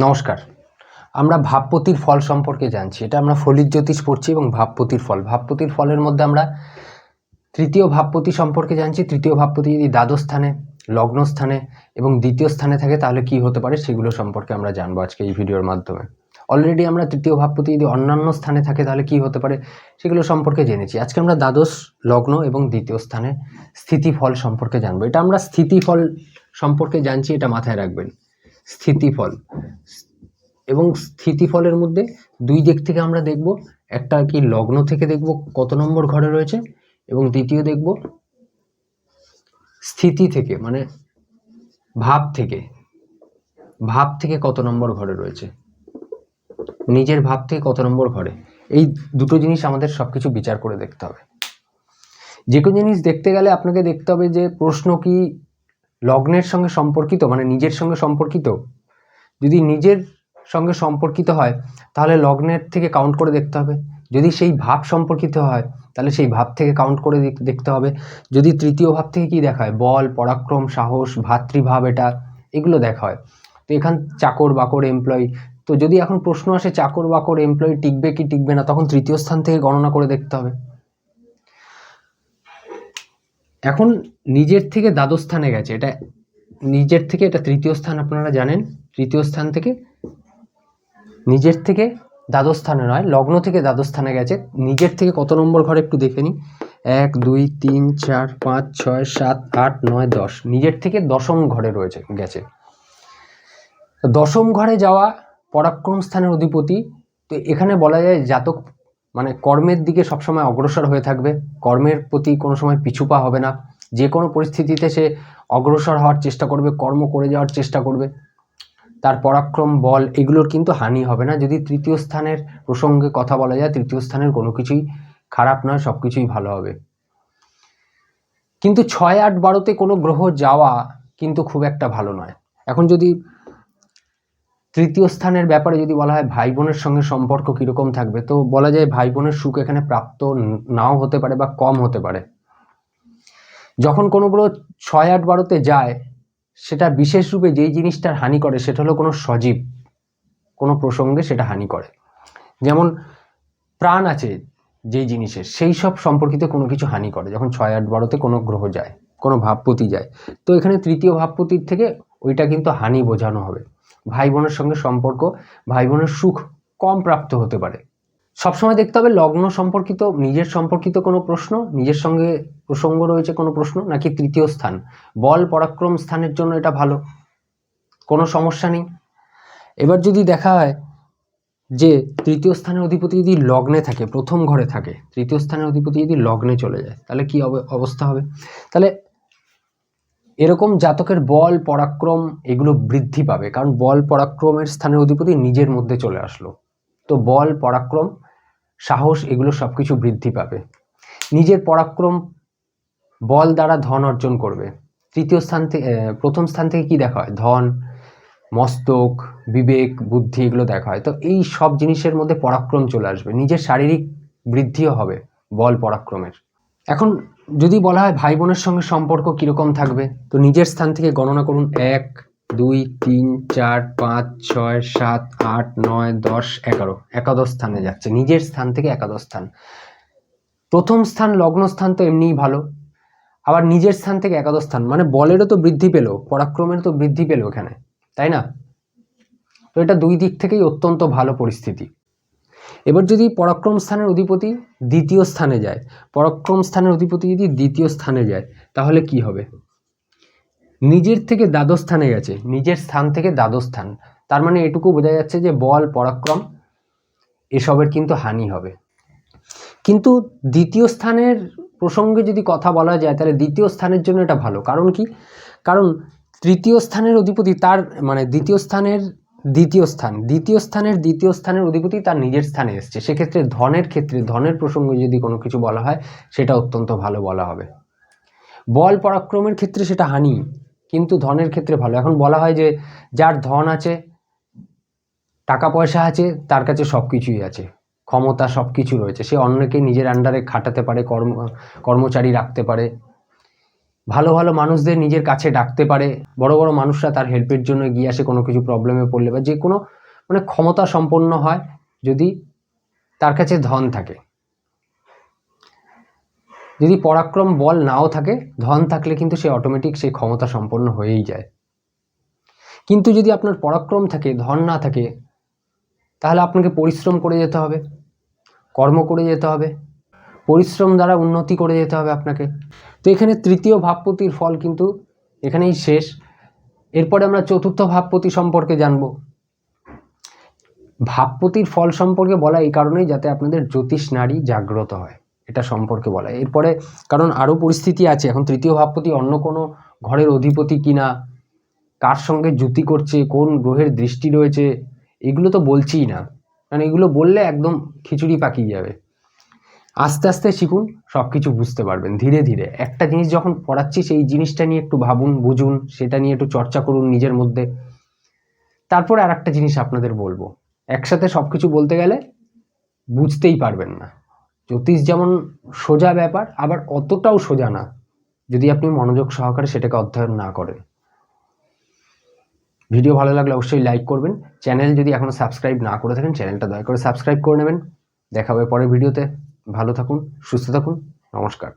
নমস্কার। আমরা ভাবপতির ফল সম্পর্কে জানছি। এটা আমরা ফলির জ্যোতিষ পড়ছি এবং ভাবপতির ফল। ভাবপতির ফলের মধ্যে আমরা তৃতীয় ভাবপতি সম্পর্কে জানছি। তৃতীয় ভাবপতি যদি দ্বাদশ স্থানে, লগ্ন স্থানে এবং দ্বিতীয় স্থানে থাকে, তাহলে কি হতে পারে সেগুলো সম্পর্কে আমরা জানব আজকে এই ভিডিওর মাধ্যমে। অলরেডি আমরা তৃতীয় ভাবপতি যদি অন্যান্য স্থানে থাকে, তাহলে কি হতে পারে সেগুলো সম্পর্কে জেনেছি। আজকে আমরা দ্বাদশ, লগ্ন এবং দ্বিতীয় স্থানে স্থিতিফল সম্পর্কে জানব। এটা আমরা স্থিতিফল সম্পর্কে জানছি, এটা মাথায় রাখবেন। স্থিতিফল। এবং স্থিতিফলের মধ্যে দুই দিক থেকে আমরা দেখব, একটা কি লগ্ন থেকে দেখব কত নম্বর ঘরে রয়েছে এবং দ্বিতীয় দেখব স্থিতি থেকে মানে ভাব থেকে ভাব থেকে কত নম্বর ঘরে রয়েছে, নিজের ভাব থেকে কত নম্বর ঘরে, এই দুটো জিনিস আমাদের সব কিছু বিচার করে দেখতে হবে। যে কোনো জিনিস দেখতে গেলে আপনাকে দেখতে হবে যে প্রশ্ন কি লগ্নের সঙ্গে সম্পর্কিত মানে নিজের সঙ্গে সম্পর্কিত, যদি নিজের সঙ্গে সম্পর্কিত হয়, তাহলে লগ্নের থেকে কাউন্ট করে দেখতে হবে। যদি সেই ভাব সম্পর্কিত হয়, তাহলে সেই ভাব থেকে কাউন্ট করে দেখতে হবে। যদি তৃতীয় ভাব থেকে কি দেখা হয় বল, পরাক্রম, সাহস, ভাতৃভাব এটা, এগুলো দেখা হয় তো এখান চাকর, বাকর এমপ্লয়ি তো যদি এখন প্রশ্ন আসে, চাকর, বাকর এমপ্লয়ি টিকবে কি টিকবে না, তখন তৃতীয় স্থান থেকে গণনা করে দেখতে হবে। এখন নিজের থেকে দ্বাদশ স্থানে গেছে, এটা নিজের থেকে এটা তৃতীয় স্থান আপনারা জানেন। তৃতীয় স্থান থেকে নিজের থেকে দ্বাদশ স্থানে নয়, লগ্ন থেকে দ্বাদশ স্থানে গেছে। নিজের থেকে কত নম্বর ঘরে একটু দেখে নিই। এক, দুই, তিন, চার, পাঁচ, ছয়, সাত, আট, নয়, দশ। নিজের থেকে দশম ঘরে রয়েছে, গেছে। দশম ঘরে যাওয়া পরাক্রম স্থানের অধিপতি, তো এখানে বলা যায় জাতক মানে কর্মের দিকে সবসময় অগ্রসর হয়ে থাকবে। কর্মের প্রতি কোনো সময় পিছুপা হবে না। যে কোনো পরিস্থিতিতে সে অগ্রসর হওয়ার চেষ্টা করবে, কর্ম করে যাওয়ার চেষ্টা করবে। তার পরাক্রম, বল এগুলোর কিন্তু হানি হবে না। যদি তৃতীয় স্থানের প্রসঙ্গে কথা বলা যায়, তৃতীয় স্থানের কোনো কিছুই খারাপ নয়, সব কিছুই ভালো হবে। কিন্তু ছয় আট বারোতে কোনো গ্রহ যাওয়া কিন্তু খুব একটা ভালো নয়। এখন যদি তৃতীয় স্থানের ব্যাপারে যদি বলা হয়, ভাই বোনের সঙ্গে সম্পর্ক কীরকম থাকবে? তো বলা যায়, ভাই বোনের সুখ এখানে প্রাপ্ত নাও হতে পারে বা কম হতে পারে। যখন কোনো গ্রহ ছয় আট বারোতে যায় সেটা বিশেষ রূপে যেই জিনিসটার হানি করে সেটা হলো কোনো সজীব, কোনো প্রসঙ্গে সেটা হানি করে। যেমন প্রাণ আছে যেই জিনিসের, সেই সব সম্পর্কিত কোনো কিছু হানি করে, যখন ছয় আট বারোতে কোনো গ্রহ যায়, কোনো ভাবপতি যায়। তো এখানে তৃতীয় ভাবপতির থেকে ওইটা কিন্তু হানি বোঝানো হবে। ভাই বোনের সঙ্গে সম্পর্ক, ভাই বোনের সুখ কম প্রাপ্ত হতে পারে। সবসময় দেখতে হবে লগ্ন সম্পর্কিত, নিজের সম্পর্কিত কোনো প্রশ্ন, নিজের সঙ্গে প্রসঙ্গ রয়েছে কোনো প্রশ্ন, নাকি তৃতীয় স্থান? বল পরাক্রম স্থানের জন্য এটা ভালো, কোনো সমস্যা নেই। এবার যদি দেখা হয় যে তৃতীয় স্থানের অধিপতি যদি লগ্নে থাকে, প্রথম ঘরে থাকে, তৃতীয় স্থানের অধিপতি যদি লগ্নে চলে যায়, তাহলে কি অব- অবস্থা হবে? তাহলে এরকম জাতকের বল, পরাক্রম এগুলো বৃদ্ধি পাবে, কারণ বল, পরাক্রমের স্থানের অধিপতি নিজের মধ্যে চলে আসলো। তো বল, পরাক্রম সাহস, এগুলো সব কিছু বৃদ্ধি পাবে। নিজের পরাক্রম বল দ্বারা ধন অর্জন করবে। তৃতীয় স্থান থেকে প্রথম স্থান থেকে কি দেখা হয়? ধন, মস্তক, বিবেক, বুদ্ধি, এগুলো দেখা হয়। তো এই সব জিনিসের মধ্যে পরাক্রম চলে আসবে। নিজের শারীরিক বৃদ্ধিও হবে বল পরাক্রমের। এখন যদি বলা হয় ভাই বোনের সঙ্গে সম্পর্ক কীরকম থাকবে? তো নিজের স্থান থেকে গণনা করুন এক দুই, তিন, চার, পাঁচ, ছয়, সাত, আট, নয়, দশ, এগারো। একাদশ স্থানে যাচ্ছে। নিজের স্থান থেকে একাদশ স্থান। প্রথম স্থান, লগ্ন স্থান তো এমনিই ভালো। আবার নিজের স্থান থেকে একাদশ স্থান। মানে বলেরও তো বৃদ্ধি পেল পরাক্রমের তো বৃদ্ধি পেল এখানে তাই না? তো এটা দুই দিক থেকেই অত্যন্ত ভালো পরিস্থিতি। এবার যদি পরাক্রম স্থানের অধিপতি দ্বিতীয় স্থানে যায়, পরাক্রম স্থানের অধিপতি যদি দ্বিতীয় স্থানে যায়, তাহলে কি হবে? নিজের থেকে দ্বাদশ স্থানে গেছে, নিজের স্থান থেকে দ্বাদশ স্থান। তার মানে এটুকু বোঝা যাচ্ছে যে বল, পরাক্রম এসবের কিন্তু হানি হবে। কিন্তু দ্বিতীয় স্থানের প্রসঙ্গে যদি কথা বলা যায়, তাহলে দ্বিতীয় স্থানের জন্য এটা ভালো। কারণ কি? কারণ তৃতীয় স্থানের অধিপতি তার মানে দ্বিতীয় স্থানের দ্বিতীয় স্থান, দ্বিতীয় স্থানের দ্বিতীয় স্থানের অধিপতি তার নিজের স্থানে এসছে। সেক্ষেত্রে ধনের ক্ষেত্রে, ধনের প্রসঙ্গে যদি কোনো কিছু বলা হয়, সেটা অত্যন্ত ভালো বলা হবে। বল, পরাক্রমের ক্ষেত্রে সেটা হানি কিন্তু ধনের ক্ষেত্রে ভালো। এখন বলা হয় যে, যার ধন আছে, টাকা পয়সা আছে, তার কাছে সব কিছুই আছে। ক্ষমতা সব কিছু রয়েছে। সে অন্যকে নিজের আন্ডারে খাটাতে পারে, কর্ম, কর্মচারী রাখতে পারে। ভালো ভালো মানুষদের নিজের কাছে ডাকতে পারে। বড় বড় মানুষরা তার হেল্পের জন্য গিয়ে আসে, কোনো কিছু প্রবলেমে পড়লে বা যে কোনো মানে ক্ষমতা সম্পন্ন হয় যদি তার কাছে ধন থাকে। যদি পরাক্রম বল নাও থাকে, ধন থাকলে কিন্তু সে অটোমেটিক সেই ক্ষমতা সম্পন্ন হয়েই যায়। কিন্তু যদি আপনার পরাক্রম থাকে, ধন না থাকে, তাহলে আপনাকে পরিশ্রম করে যেতে হবে, কর্ম করে যেতে হবে, পরিশ্রম দ্বারা উন্নতি করে যেতে হবে আপনাকে। তো এখানে তৃতীয় ভাবপতির ফল কিন্তু এখানেই শেষ। এরপরে আমরা চতুর্থ ভাবপতি সম্পর্কে জানব। ভাবপতির ফল সম্পর্কে বলা এই কারণেই যাতে আপনাদের জ্যোতিষ নারী জাগ্রত হয়। এটা সম্পর্কে বলা। এরপরে, কারণ আরও পরিস্থিতি আছে, এখন তৃতীয় ভাবপতি অন্য কোনো ঘরের অধিপতি কিনা, কার সঙ্গে জুতি করছে, কোন গ্রহের দৃষ্টি রয়েছে, এগুলো তো বলছিই না। কারণ এগুলো বললে একদম খিচুড়ি পাকিয়ে যাবে। আস্তে আস্তে শিখুন সব কিছু বুঝতে পারবেন, ধীরে ধীরে। একটা জিনিস যখন পড়াচ্ছি, সেই জিনিসটা নিয়ে একটু ভাবুন, বুঝুন, সেটা নিয়ে একটু চর্চা করুন নিজের মধ্যে। তারপরে আর একটা জিনিস আপনাদের বলব। একসাথে সব কিছু বলতে গেলে বুঝতেই পারবেন না। জ্যোতিষ যেমন সোজা ব্যাপার, আবার অতটাও সোজা না, যদি আপনি মনোযোগ সহকারে সেটাকে অধ্যয়ন না করেন। ভিডিও ভালো লাগলে অবশ্যই লাইক করবেন। চ্যানেল যদি এখনও সাবস্ক্রাইব না করে থাকেন, চ্যানেলটা দয়া করে সাবস্ক্রাইব করে নেবেন। দেখা হবে পরের ভিডিওতে। ভালো থাকুন, সুস্থ থাকুন। নমস্কার।